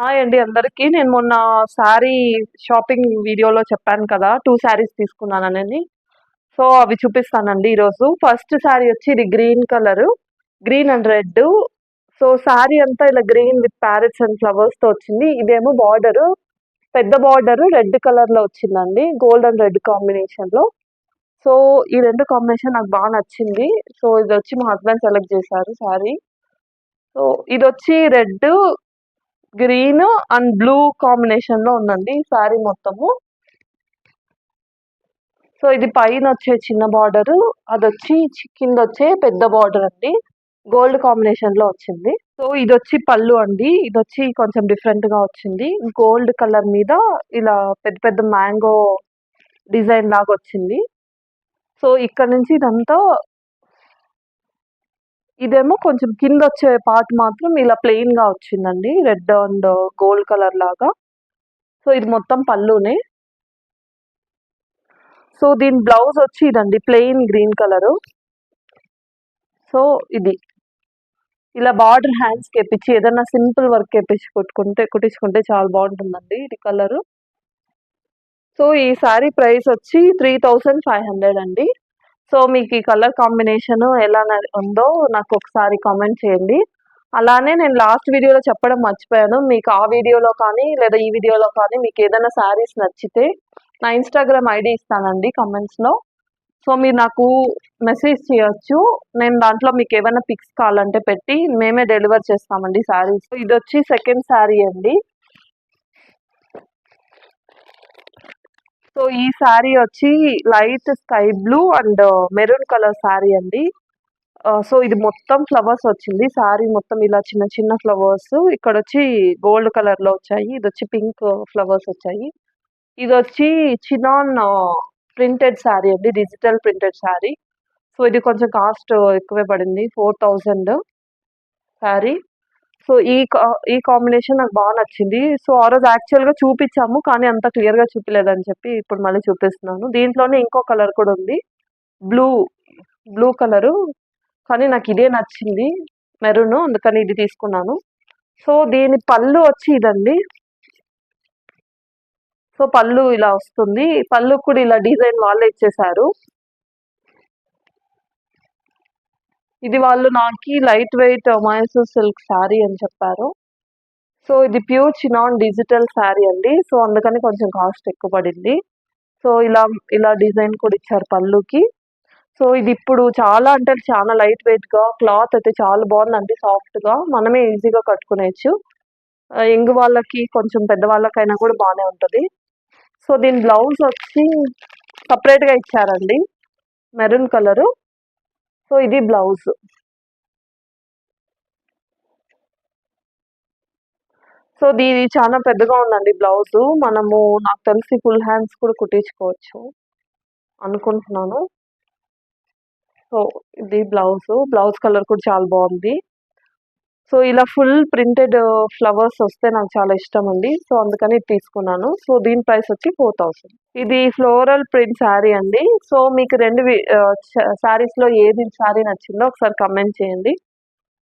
Hi అండి అందరికీ. నేను మొన్న శారీ షాపింగ్ వీడియోలో చెప్పాను కదా టూ శారీస్ తీసుకున్నానని సో అవి చూపిస్తానండి ఈరోజు. ఫస్ట్ శారీ వచ్చి ఇది green colour green and red. So sari అంతా ఇలా గ్రీన్ విత్ ప్యారెట్స్ అండ్ ఫ్లవర్స్తో వచ్చింది. ఇదేమో బార్డర్ పెద్ద బార్డర్ రెడ్ కలర్లో వచ్చిందండి గోల్డ్ అండ్ రెడ్ కాంబినేషన్లో. సో ఈ రెండు కాంబినేషన్ నాకు బాగా నచ్చింది. సో ఇది వచ్చి మా హస్బెండ్ సెలెక్ట్ చేశారు శారీ. సో ఇది వచ్చి రెడ్ గ్రీన్ అండ్ బ్లూ కాంబినేషన్లో ఉందండి ఈ శారీ మొత్తము. సో ఇది పైన వచ్చే చిన్న బార్డర్ అది వచ్చి కింద వచ్చే పెద్ద బార్డర్ అండి. గోల్డ్ కాంబినేషన్లో వచ్చింది. సో ఇది వచ్చి పళ్ళు అండి. ఇది వచ్చి కొంచెం డిఫరెంట్గా వచ్చింది. గోల్డ్ కలర్ మీద ఇలా పెద్ద పెద్ద మ్యాంగో డిజైన్ లాగా వచ్చింది. సో ఇక్కడ నుంచి ఇదంతా ఇదేమో కొంచెం కింద వచ్చే పార్ట్ మాత్రం ఇలా ప్లెయిన్గా వచ్చిందండి. రెడ్ అండ్ గోల్డ్ కలర్ లాగా. సో ఇది మొత్తం పళ్ళునే. సో దీని బ్లౌజ్ వచ్చి ఇదండి ప్లెయిన్ గ్రీన్ కలరు సో ఇది. ఇలా బార్డర్ హ్యాండ్స్ కేపించి ఏదైనా సింపుల్ వర్క్ కేపించి కొట్టుకుంటే కుట్టించుకుంటే చాలా బాగుంటుందండి ఇది కలరు సో ఈ సారీ ప్రైస్ వచ్చి త్రీ థౌసండ్ ఫైవ్ హండ్రెడ్ అండి. సో మీకు ఈ కలర్ కాంబినేషన్ ఎలా ఉందో నాకు ఒకసారి కామెంట్ చేయండి. అలానే నేను లాస్ట్ వీడియోలో చెప్పడం మర్చిపోయాను. మీకు ఆ వీడియోలో కానీ లేదా ఈ వీడియోలో కానీ మీకు ఏదైనా శారీస్ నచ్చితే నా ఇన్స్టాగ్రామ్ ఐడి ఇస్తానండి కమెంట్స్లో. సో మీరు నాకు మెసేజ్ చేయొచ్చు. నేను దాంట్లో మీకు ఏమైనా పిక్స్ కావాలంటే పెట్టి మేమే డెలివర్ చేస్తామండి శారీస్. ఇది వచ్చి సెకండ్ శారీ అండి. సో ఈ శారీ వచ్చి light sky blue and maroon colour sari అండి. సో ఇది మొత్తం ఫ్లవర్స్ వచ్చింది. శారీ మొత్తం ఇలా చిన్న చిన్న ఫ్లవర్స్. ఇక్కడ వచ్చి గోల్డ్ కలర్లో వచ్చాయి. ఇది వచ్చి పింక్ ఫ్లవర్స్ వచ్చాయి. ఇది వచ్చి చినాన్ ప్రింటెడ్ శారీ అండి. డిజిటల్ ప్రింటెడ్ శారీ సో ఇది కొంచెం కాస్ట్ ఎక్కువే పడింది. ఫోర్ థౌజండ్ శారీ సో ఈ ఈ కాంబినేషన్ నాకు బాగా నచ్చింది. సో ఆ రోజు యాక్చువల్గా చూపించాము కానీ అంత క్లియర్గా చూపించలేదని చెప్పి ఇప్పుడు మళ్ళీ చూపిస్తున్నాను. దీంట్లోనే ఇంకో కలర్ కూడా ఉంది. బ్లూ బ్లూ కలరు కానీ నాకు ఇదే నచ్చింది మెరూన్. అందుకని ఇది తీసుకున్నాను. సో దీని పళ్ళు వచ్చి ఇదండి. సో పళ్ళు ఇలా వస్తుంది. పళ్ళు కూడా ఇలా డిజైన్ వాళ్ళే ఇచ్చేసారు ఇది వాళ్ళు నాకు light weight Mysore silk sari అని చెప్పారు. సో ఇది ప్యూర్ చినాన్ డిజిటల్ శారీ అండి. సో అందుకని కొంచెం కాస్ట్ ఎక్కువ పడింది సో ఇలా ఇలా డిజైన్ కూడా ఇచ్చారు పళ్ళుకి. సో ఇది ఇప్పుడు చాలా అంటే చాలా లైట్ వెయిట్గా క్లాత్ అయితే చాలా బాగుందండి సాఫ్ట్గా మనమే ఈజీగా కట్టుకునేచ్చు యంగ్ వాళ్ళకి కొంచెం పెద్ద వాళ్ళకైనా కూడా బాగానే ఉంటుంది. సో దీని బ్లౌజ్ వచ్చి సపరేట్గా ఇచ్చారండి. Maroon colour. సో ఇది బ్లౌజ్. సో దీది చాలా పెద్దగా ఉందండి బ్లౌజ్. మనము నాకు తెలిసి ఫుల్ హ్యాండ్స్ కూడా కుట్టించుకోవచ్చు అనుకుంటున్నాను. సో ఇది బ్లౌజ్. బ్లౌజ్ కలర్ కూడా చాలా బాగుంది. సో ఇలా ఫుల్ ప్రింటెడ్ ఫ్లవర్స్ వస్తే నాకు చాలా ఇష్టం అండి సో అందుకని తీసుకున్నాను. సో దీని ప్రైస్ వచ్చి ఫోర్ థౌసండ్. ఇది ఫ్లోరల్ ప్రింట్ శారీ అండి. సో మీకు రెండు శారీస్లో ఏది శారీ నచ్చిందో ఒకసారి కమెంట్ చేయండి.